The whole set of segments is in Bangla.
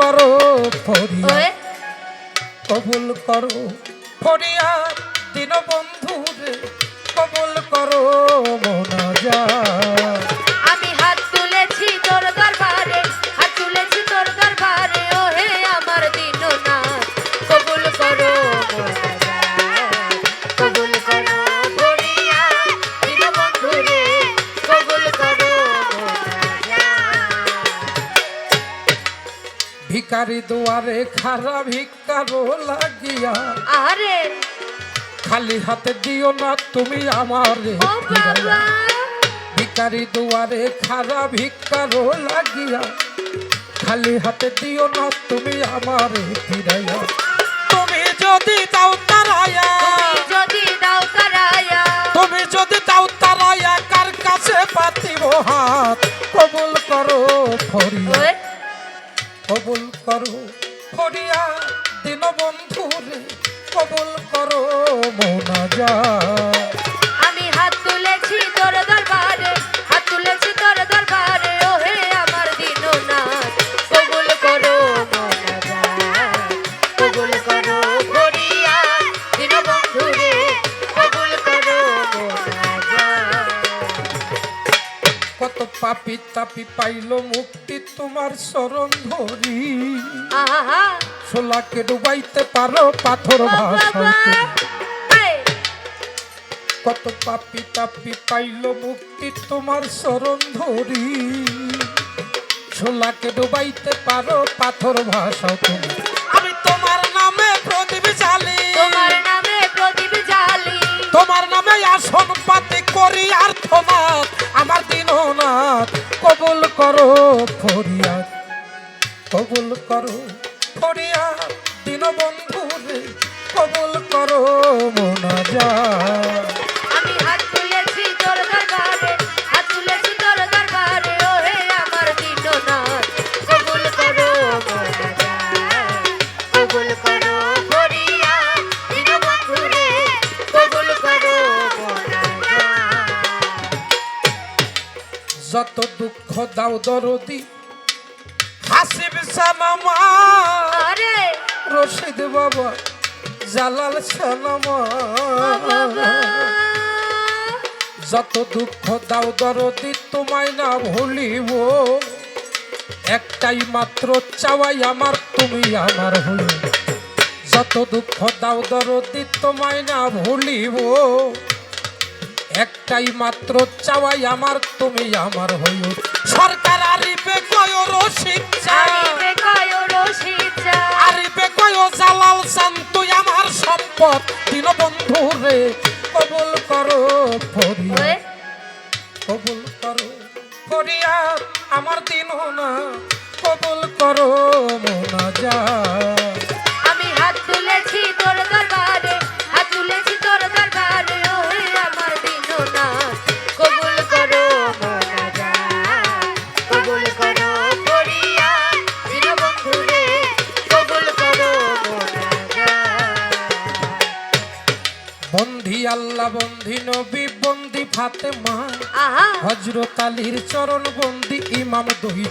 করো ফরিয়া কবুল করো ফরিয়া দিন বন্ধুরে কবুল করো মোনাজা আমি ভিকারি দুয়ারে খারা ভিকারো লাগিয়া। আরে খালি হাতে দিও না তুমি আমারে। ভিকারি দুয়ারে খারা ভিকারো লাগিয়া। খালি হাতে দিও না তুমি আমারে ফিরাইয়া। তুমি যদি দাও তারায়া। তুমি যদি দাও তারায়া। তুমি যদি দাও তারায়া কার কাছে পাতিব হাত? কবুল করো ফরিয়া। কবুল করো ফরিয়া দিন বন্ধু রে কবুল করো মোনাজা আমি হাত তুলেছি তোর দরবারে। পাপি তাপি পাইল মুক্তি তোমার শরণ ধরি। সোলাকে ডুবাইতে পারো পাথর ভাষা কত পাপি তাপি পাইল মুক্তি তোমার শরণ ধরি। সোলাকে ডুবাইতে পারো পাথর ভাষা তুমি আমি তোমার নামে প্রদীপ জ্বালি। তোমার নামে প্রদীপ জালি তোমার নামে আসন পাতি করি দিননাথ কবুল করো ফরিয়াদ কবুল করো ফরিয়াদ দীনবন্ধু রে কবুল করো মোনাজা আমি যত দুঃখ দাও দরদি। হাসিব আরে। রশিদ বাবা জালাল বাবা। যত দুঃখ দাও দরদি তোমায় না ভুলিব। একটাই মাত্র চাওয়াই আমার তুমি আমার হই যত দুঃখ দাও দরদি তোমায় না ভুলিব। একটাই মাত্র চাওয়াই আমার তুমি আমার হই সরকার আরিবে কয় রশিদ চাই। আরিবে কয় রশিদ চা আরিবে কয় জালাল চান তুই আমার সম্পদ। দিন বন্ধু রে কবুল করো ফরিয়া। কবুল করো ফরিয়াদ আমার দিন না। কবুল করো মোনাজা আমি হাত তুলেছি তোর দরবারে। আল্লাহ নবী বন্ধি ফাতেমা হজরত আলীর চরণ বন্দি ইমাম দুই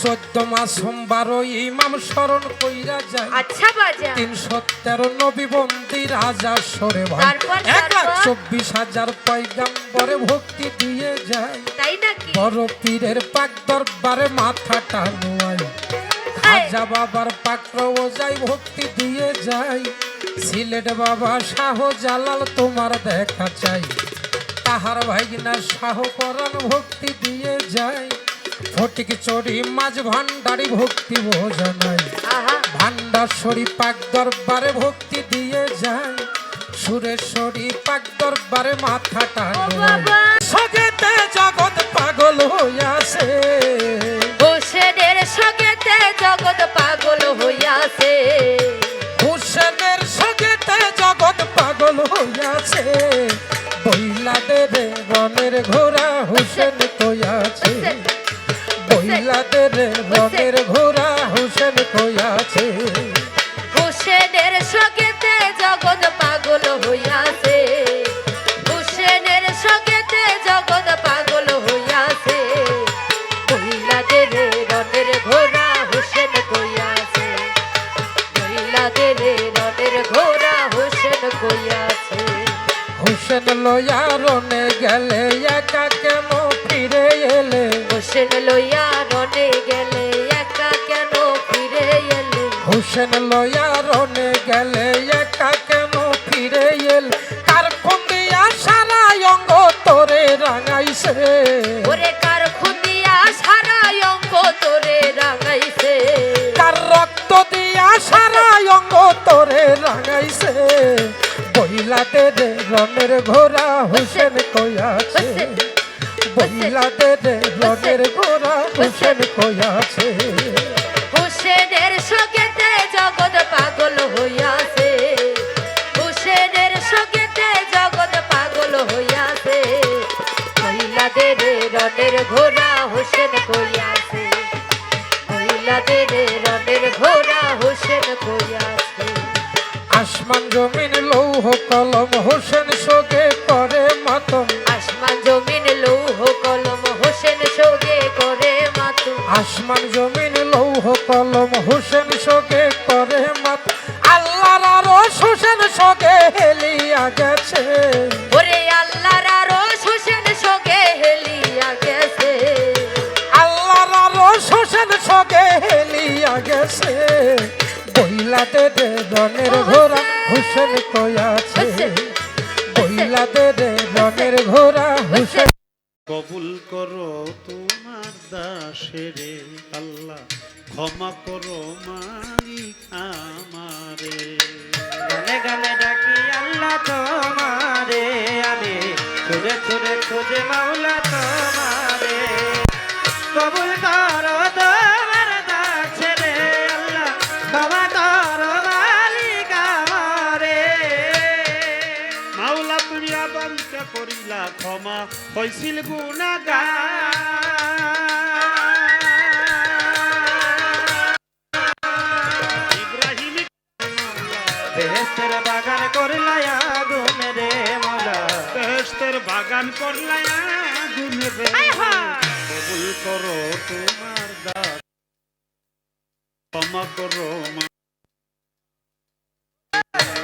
চোদ্দ মাস সোমবার ইমাম স্মরণ কইরা যায়। আচ্ছা বাজা। তিনশো তেরো নবী বন্দি রাজা সরে ভাই। এক লাখ চব্বিশ হাজার পয়গাম্বরে ভক্তি দিয়ে যায়। বড় পীরের পাক দরবারে মাথাটা নোয়াই খাজা বাবার পাকর ও যাই ভক্তি দিয়ে যাই। সিলেট বাবা শাহ জালাল তোমার দেখা চাই। তাহার ভাইগিনা শাহ পরাণ ভক্তি দিয়ে যায় ফটিক চড়ি মাঝ ভান্ডারি ভক্তি বোঝানাই আহা। ভান্ডারশ্বরী পাক দরবারে ভক্তি দিয়ে যায় সুরেশ্বরী পাক দরবারে মাথাটা সগেতে জগৎ পাগল হইয়াছে। হোসেনের সঙ্গেতে জগৎ পাগল হইয়াছে। হুসেনের সগেতে জগৎ পাগল হইয়াছে। বইলাদের রনের ঘোড়া হুসেন কইয়াছে। হুসেন, বইলাদের রনের ঘোড়া হুসেন কইয়াছে। হোসেনের সঙ্গেতে জগৎ হোসেন লইয়া রনে গেলে একা কেন ফিরে এলে? হোসেন লইয়া রনে গেলে একা কেন ফিরে এলে? কার ফন্দিয়া সারা অঙ্গ তোরে রাঙাইছে? ওরে কার খুদিয়া সারা অঙ্গ তোরে রাঙাইছে? কার রক্ত দিয়া সারা অঙ্গ তোরে রাঙাইছে? বইলাতে রনের ঘোড়া হোসেন কইয়াছে। বইলাতে রে রনের ঘোড়া হোসেন কইয়াছে হোসেনের সঙ্গেতে জগৎ পাগল হইয়াছে। হোসেনের সঙ্গেতে জগৎ পাগল হইয়াছে। মহিলাদের রনের ঘোড়া হোসেন কইয়াছে। মহিলাদের রনের ঘোড়া হোসেন কইয়াছে। আসমান জমিন লৌহ কলম হোসেন সোগে জমিন লৌহ কলম হোসেন সোগে করে মাত। আল্লাহর আরও হোসেন সোগে হেলিয়া গেছে। ওরে আল্লাহর আরও হোসেন সঙ্গে হেলিয়া গেছে। আল্লাহর আরও হোসেন সোগে হেলিয়া গেছে। বইলাতে রনের ঘোড়া হোসেন কয়াছে বইলাতে রে রনের ঘোড়া হোসেন কবুল করো তোমার দাসেরে আল্লাহ ক্ষমা করো মালিক আমারে। গানে গানে ডাকি আল্লাহ তোমারে আমি ছুড়ে ছুড়ে খুঁজে মাওলা তোমারে। কবুল করো তোমার দাছে রে আল্লাহ ক্ষমা করো মালিক আমারে। মাওলা তুমি আদমকে করিলা ক্ষমা হয়েছিল গুণাগার বাগান করলা আগুন রে কবুল করো তোমার দাস। ক্ষমা করো মা।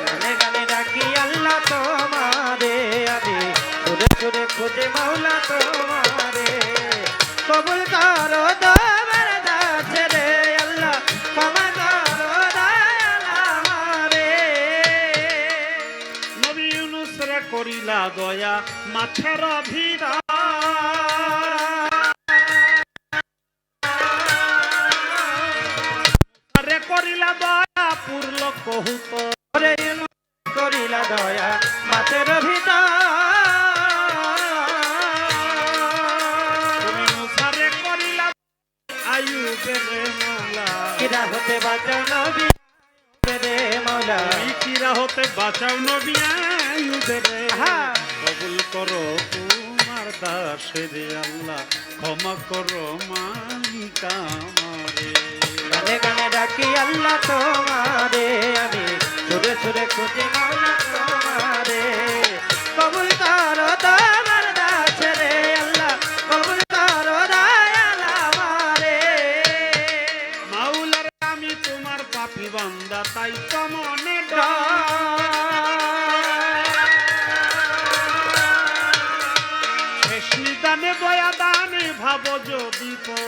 গানে গানে ডাকি আল্লাহ তোমারে আমি সুরে সুরে খুঁজে মাওলা তোমারে মাছের ভিড়া রে করিলা দয়া পূর্ল কহুত ইউনুস করিলা দয়া তুমি মুসারে করিলা আয়ুবের মোলা। কিরা হতে বাঁচাও নবী? রে মৌলা। কিরা হতে বাঁচাও নবী? আয়ুবের হ্যাঁ। কবুল করো তোমার দাসের আল্লাহ। ক্ষমা করো মালিক আমারে। গানে গানে ডাকি, আল্লাহ তোমারে, আমি সুরে সুরে খুঁজে, মাওলা তোমারে। কবুল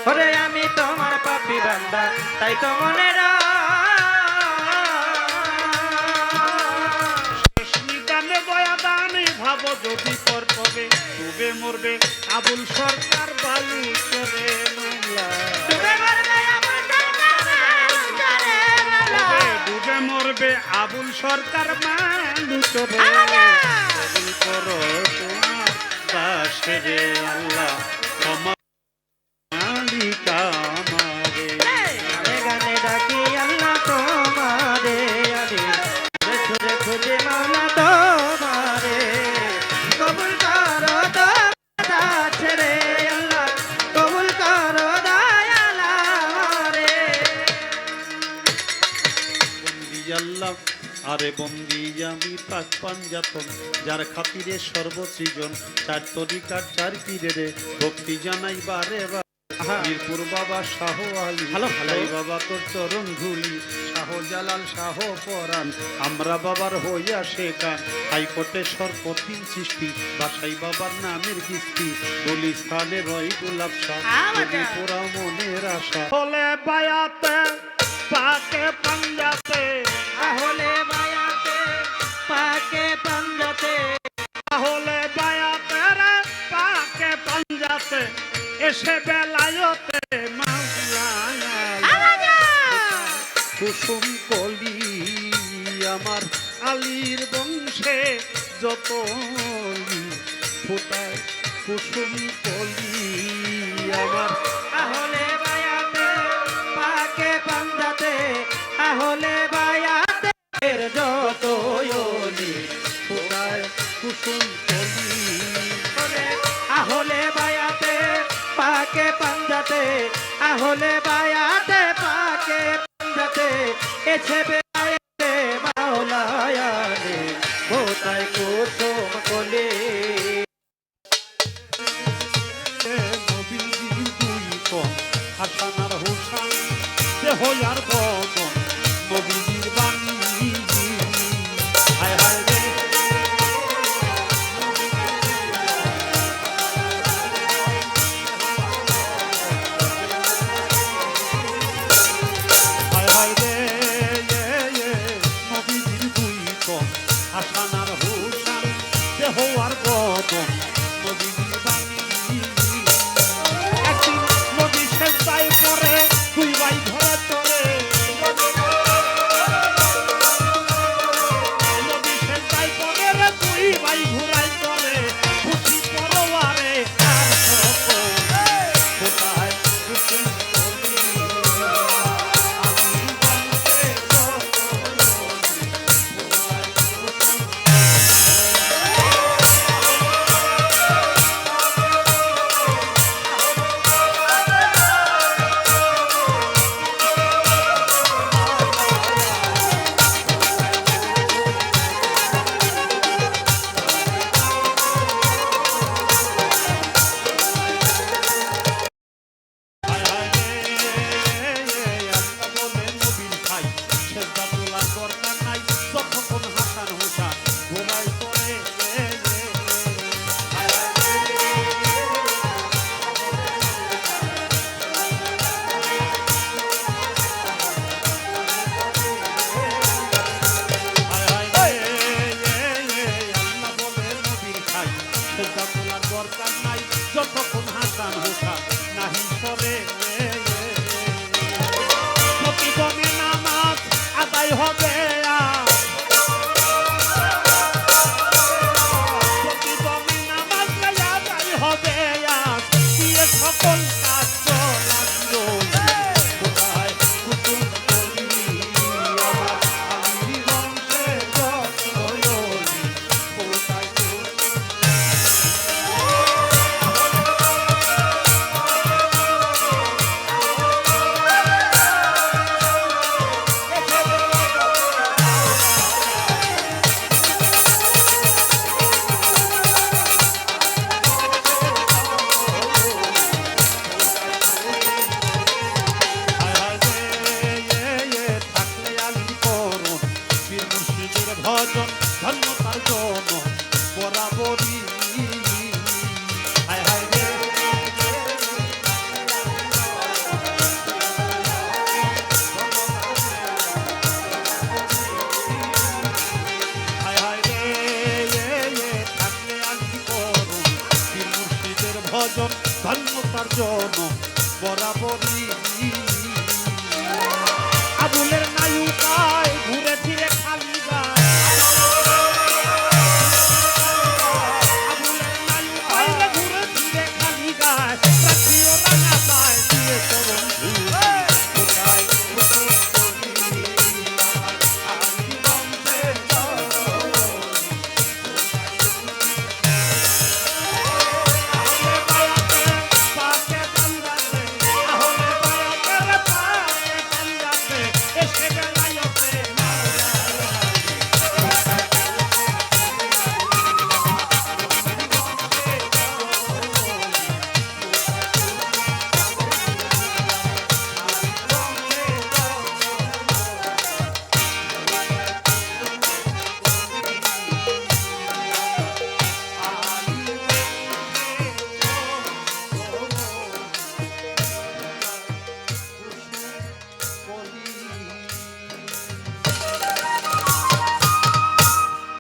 ওরে আমি তোমার পাপি বান্দা তাই তো মনে নিদানে ভাব যদি পর পবে ডুবে মরবে আবুল সরকার বালু করে ডুবে ডুবে মরবে আবুল সরকার মালু করে করো তোমার আল্লাহ আরে বন্দি আমি পাক পাঞ্জাতন যার খাতিরে সর্বসৃজন চার তরিকার চার পীরে ভক্তি জানাই বারে মিরপুর বাবা শাহ আলী হ্যালো হ্যালো। বাবা তোর চরণ ধুলি শাহ জালাল শাহ পরাণ। আমরা বাবার হইয়া শেখা হাইকোর্টে সর্বতিন সৃষ্টি বাসাই বাবার নামের কিস্তি বলি স্থানে রই গোলাপ শাহ শাহপুরা মনের আশা। হলে পায়াতে পাকে পাঞ্জাতে হলে দেশে বেলায়তে কুসুম কলি আমার আলীর বংশে যত ফোটায় কুসুম কলি আমার। আহলে বায়াতে পাকে বান্দাতে আহলে বায়াতে যত ফোটায় কুসুম পাকে পাঞ্জাতে আহলে বায়াতে পাকে পাঞ্জাতে এছে